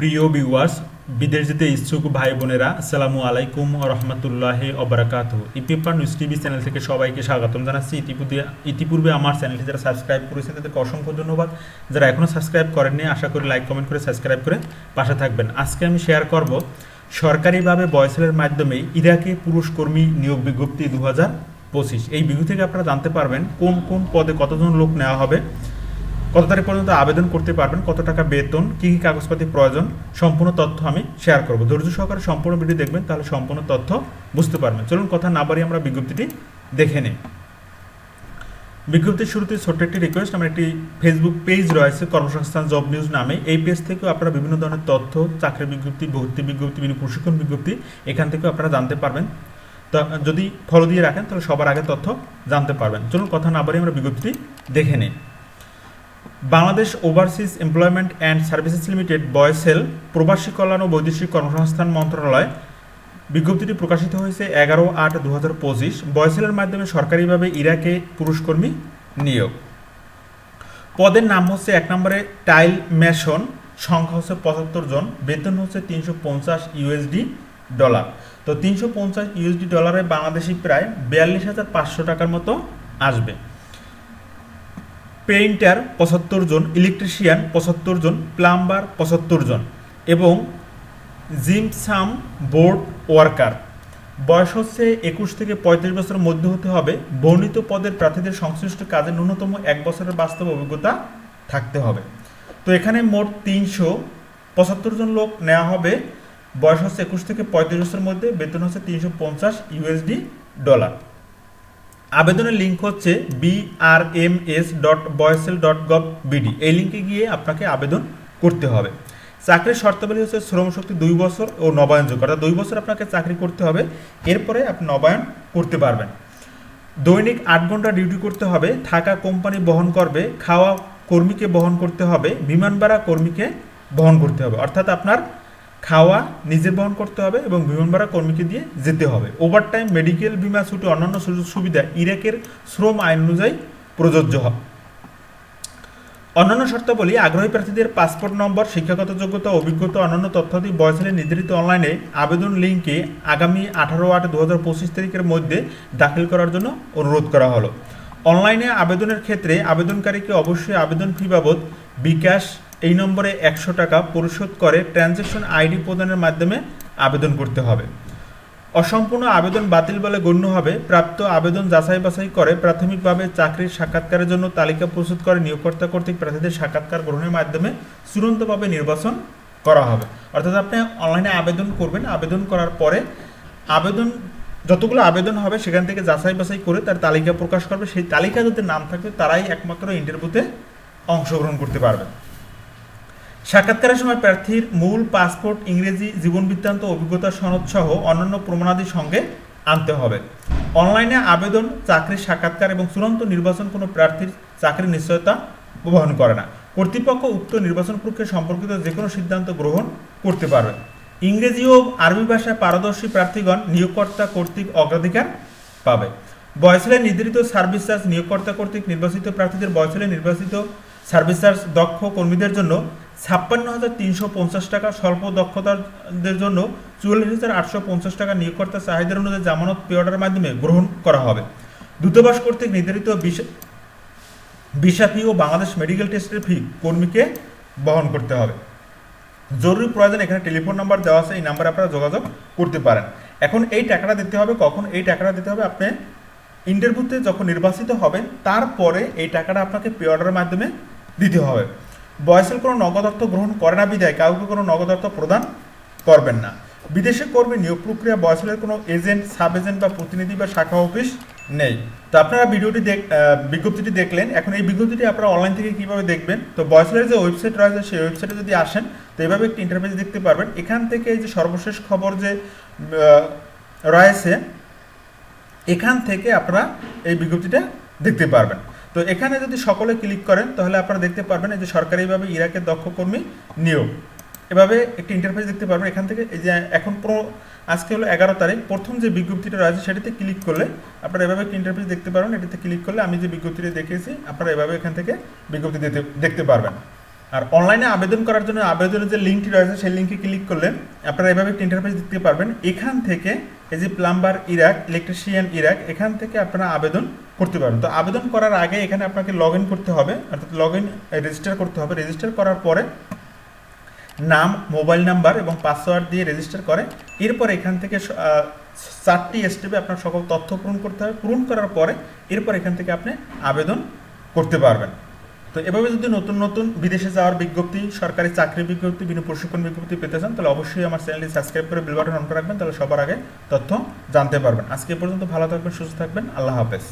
প্রিয় ভিউয়ার্স বিদেশ যেতে ইচ্ছুক ভাই বোনেরা, আসসালামু আলাইকুম রহমতুল্লাহ অবরাকাত ইপিএফআর নিউজ টিভি চ্যানেল থেকে সবাইকে স্বাগতম জানাচ্ছি। ইতিপূর্বে ইতিপূর্বে আমার চ্যানেলটি যারা সাবস্ক্রাইব করেছেন, তাদেরকে অসংখ্য ধন্যবাদ। যারা এখনও সাবস্ক্রাইব করেননি, আশা করি লাইক, কমেন্ট করে সাবস্ক্রাইব করে পাশে থাকবেন। আজকে আমি শেয়ার করব সরকারিভাবে বয়সেলের মাধ্যমে ইরাকে পুরুষ কর্মী নিয়োগ বিজ্ঞপ্তি দু হাজার পঁচিশ। এই বিজ্ঞপ্তি থেকে আপনারা জানতে পারবেন কোন কোন পদে কতজন লোক নেওয়া হবে। কত তারিখ পর্যন্ত আবেদন করতে পারবেন? কত টাকা বেতন? কী কী কাগজপাতি প্রয়োজন? সম্পূর্ণ তথ্য আমি শেয়ার করব। ধৈর্য সহকারে সম্পূর্ণ ভিডিও দেখবেন, তাহলে সম্পূর্ণ তথ্য বুঝতে পারবেন। চলুন কথা না বাড়িয়ে আমরা বিজ্ঞপ্তিটি দেখে নিই। বিজ্ঞপ্তির শুরুতে ছোট্ট একটি রিকোয়েস্ট আমার একটি ফেসবুক পেজ রয়েছে, কর্মসংস্থান জব নিউজ নামে। এই পেজ থেকেও আপনারা বিভিন্ন ধরনের তথ্য, চাকরির বিজ্ঞপ্তি, ভর্তি বিজ্ঞপ্তি, বিভিন্ন প্রশিক্ষণ বিজ্ঞপ্তি, এখান থেকেও আপনারা জানতে পারবেন। তো, যদি ফলো দিয়ে রাখেন, তাহলে সবার আগে তথ্য জানতে পারবেন। চলুন কথা না বাড়িয়ে আমরা বিজ্ঞপ্তিটি দেখে নিই। Bangladesh overseas employment and services limited BOESL প্রবাসী কল্যাণ ও বৈদেশিক কর্মসংস্থান মন্ত্রণালয়, বিজ্ঞপ্তিটি প্রকাশিত হয়েছে এগারো আট দু হাজার পঁচিশ। বয়সেলের মাধ্যমে সরকারিভাবে ইরাকে পুরুষকর্মী নিয়োগ। পদের নাম হচ্ছে এক নম্বরে টাইল মেশন, সংখ্যা হচ্ছে পঁচাত্তর জন, বেতন হচ্ছে তিনশো পঞ্চাশ ইউএসডি ডলার তো তিনশো পঞ্চাশ ইউএসডি ডলারে বাংলাদেশি প্রায় বিয়াল্লিশ হাজার পাঁচশো টাকার মতো আসবে। পেইন্টার পঁচাত্তর জন, ইলেকট্রিশিয়ান পঁচাত্তর জন, প্লাম্বার পঁচাত্তর জন এবং জিমসাম বোর্ড ওয়ার্কার। বয়স হচ্ছে একুশ থেকে পঁয়ত্রিশ বছরের মধ্যে হতে হবে। বর্ণিত পদের প্রার্থীদের সংশ্লিষ্ট কাজে ন্যূনতম এক বছরের বাস্তব অভিজ্ঞতা থাকতে হবে। তো এখানে মোট তিনশো পঁচাত্তর জন লোক নেওয়া হবে। বয়স হচ্ছে একুশ থেকে পঁয়ত্রিশ বছরের মধ্যে। বেতন হচ্ছে তিনশো পঞ্চাশ ইউএসডি ডলার। আবেদনের লিঙ্ক হচ্ছে BRMS dot BOESL dot gov BD এই লিঙ্কে গিয়ে আপনাকে আবেদন করতে হবে। চাকরির শর্তাবলী হচ্ছে শ্রমশক্তি দুই বছর ও নবায়নযোগ্য অর্থাৎ দুই বছর আপনাকে চাকরি করতে হবে, এরপরে আপনি নবায়ন করতে পারবেন। দৈনিক আট ঘণ্টা ডিউটি করতে হবে, থাকা কোম্পানি বহন করবে, খাওয়া কর্মীকে বহন করতে হবে বিমান ভাড়া কর্মীকে বহন করতে হবে। অর্থাৎ আপনার খাওয়া নিজে বহন করতে হবে এবং বিমান ভাড়া কর্মীকে দিয়ে যেতে হবে। ওভারটাইম মেডিকেল বিমা, ছুটি, অন্যান্য সুযোগ সুবিধা ইরাকের শ্রম আইন অনুযায়ী প্রযোজ্য হবে অন্যান্য শর্তাবলী, আগ্রহী প্রার্থীদের পাসপোর্ট নম্বর, শিক্ষাগত যোগ্যতা, অভিজ্ঞতা, অন্যান্য তথ্যাদি বয়সের নির্ধারিত অনলাইনে আবেদন লিঙ্কে আগামী আঠারো আট দু হাজার পঁচিশ তারিখের মধ্যে দাখিল করার জন্য অনুরোধ করা হলো। অনলাইনে আবেদনের ক্ষেত্রে আবেদনকারীকে অবশ্যই আবেদন ফি বাবদ বিকাশ এই নম্বরে একশো টাকা পরিশোধ করে ট্রানজ্যাকশন আইডি প্রদানের মাধ্যমে আবেদন করতে হবে। অসম্পূর্ণ আবেদন বাতিল বলে গণ্য হবে। প্রাপ্ত আবেদন যাচাই বাছাই করে প্রাথমিকভাবে চাকরির সাক্ষাৎকারের জন্য তালিকা প্রস্তুত করে নিয়োগকর্তা কর্তৃক প্রার্থীদের সাক্ষাৎকার গ্রহণের মাধ্যমে চূড়ান্তভাবে নির্বাচন করা হবে। অর্থাৎ আপনি অনলাইনে আবেদন করবেন। আবেদন করার পরে আবেদন, যতগুলো আবেদন হবে সেখান থেকে যাচাই বাছাই করে তার তালিকা প্রকাশ করবে। সেই তালিকা যাদের নাম থাকবে তারাই একমাত্র ইন্টারভিউতে অংশগ্রহণ করতে পারবে। সাক্ষাৎকারের সময় প্রার্থীর মূল পাসপোর্ট, ইংরেজি, জীবন বৃত্তান্ত, অভিজ্ঞতা সনদ সহ অন্যান্য প্রমাণাদির সঙ্গে আনতে হবে। অনলাইনে আবেদন, চাকরির সাক্ষাৎকার এবং চূড়ান্ত নির্বাচন কোনো প্রার্থীর চাকরির নিশ্চয়তা বহন করে না। কর্তৃপক্ষ উক্ত নির্বাচন প্রক্রিয়া সম্পর্কিত যে কোনো সিদ্ধান্ত গ্রহণ করতে পারবে। ইংরেজি ও আরবি ভাষায় পারদর্শী প্রার্থীগণ নিয়োগকর্তা কর্তৃক অগ্রাধিকার পাবে। বয়সলে নির্ধারিত সার্ভিস চার্জ নিয়োগকর্তা কর্তৃক নির্বাচিত প্রার্থীদের বয়সলে নির্বাচিত সার্ভিস চার্জ দক্ষ কর্মীদের জন্য ছাপ্পান্ন হাজার তিনশো পঞ্চাশ টাকা স্বল্প দক্ষতাদের জন্য চুয়াল্লিশ হাজার আটশো পঞ্চাশ টাকা নিয়োগকর্তা চাহিদার অনুযায়ী জামানত পে অর্ডারের মাধ্যমে গ্রহণ করা হবে। দূতাবাস কর্তৃক নির্ধারিত ভিসা ফি ও বাংলাদেশ মেডিকেল টেস্টের ফি কর্মীকে বহন করতে হবে। জরুরি প্রয়োজন এখানে টেলিফোন নাম্বার দেওয়া আছে, এই নাম্বারে আপনারা যোগাযোগ করতে পারেন। এখন এই টাকাটা দিতে হবে, কখন এই টাকাটা দিতে হবে আপনি ইন্টারভিউতে যখন নির্বাচিত হবেন, তারপরে এই টাকাটা আপনাকে পে অর্ডারের মাধ্যমে দিতে হবে। বয়সের কোনো নগদ অর্থ গ্রহণ করে না বিদায় কাউকে কোনো নগদ অর্থ প্রদান করবেন না। বিদেশে কর্মী নিয়োগ প্রক্রিয়া বয়সের কোনো এজেন্ট সাব এজেন্ট বা প্রতিনিধি বা শাখা অফিস নেই। তো আপনারা ভিডিওটি দেখ বিজ্ঞপ্তিটি দেখলেন। এখন এই বিজ্ঞপ্তিটি আপনারা অনলাইন থেকে কীভাবে দেখবেন? তো বয়সের যে ওয়েবসাইট রয়েছে, সেই ওয়েবসাইটে যদি আসেন, তো এইভাবে একটি ইন্টারভিউ দেখতে পারবেন। এখান থেকে যে সর্বশেষ খবর যে রয়েছে, এখান থেকে আপনারা এই বিজ্ঞপ্তিটা দেখতে পারবেন। তো এখানে যদি সকলে ক্লিক করেন, তাহলে আপনারা দেখতে পারবেন এই যে সরকারিভাবে ইরাকের দক্ষ কর্মী নিয়োগ। এভাবে একটি ইন্টারফেস দেখতে পারবেন। এখান থেকে এই যে এখন পুরো, আজকে হলো এগারো তারিখ। প্রথম যে বিজ্ঞপ্তিটা রয়েছে, সেটিতে ক্লিক করলে আপনারা এভাবে একটি ইন্টারফেস দেখতে পারবেন। এটিতে ক্লিক করলে আমি যে বিজ্ঞপ্তিটি দেখেছি আপনারা এভাবে এখান থেকে বিজ্ঞপ্তি দেখতে দেখতে পারবেন। আর অনলাইনে আবেদন করার জন্য আবেদনের যে লিঙ্কটি রয়েছে, সেই লিঙ্কে ক্লিক করলে আপনারা এভাবে একটা ইন্টারফেস দেখতে পারবেন। এখান থেকে যে প্লাম্বার ইরাক ইলেকট্রিশিয়ান ইরাক এখান থেকে আপনারা আবেদন করতে পারেন তো আবেদন করার আগে এখানে আপনাকে লগ করতে হবে, অর্থাৎ লগ রেজিস্টার করতে হবে। রেজিস্টার করার পরে নাম মোবাইল নাম্বার এবং পাসওয়ার্ড দিয়ে রেজিস্টার করে। এরপর এখান থেকে চারটি স্টেপে আপনার সকল তথ্য পূরণ করতে হবে। পূরণ করার পরে এরপর এখান থেকে আপনি আবেদন করতে পারবেন। তো এভাবে যদি নতুন নতুন বিদেশে যাওয়ার বিজ্ঞপ্তি, সরকারি চাকরি বিজ্ঞপ্তি, বিভিন্ন প্রশিক্ষণ বিজ্ঞপ্তি পেতে চান, তাহলে অবশ্যই আমার চ্যানেলটি সাবস্ক্রাইব করে বেল বাটন অন করে রাখবেন, তাহলে সবার আগে তথ্য জানতে পারবেন। আজকে পর্যন্ত ভালো থাকবেন, সুস্থ থাকবেন, আল্লাহ হাফেজ।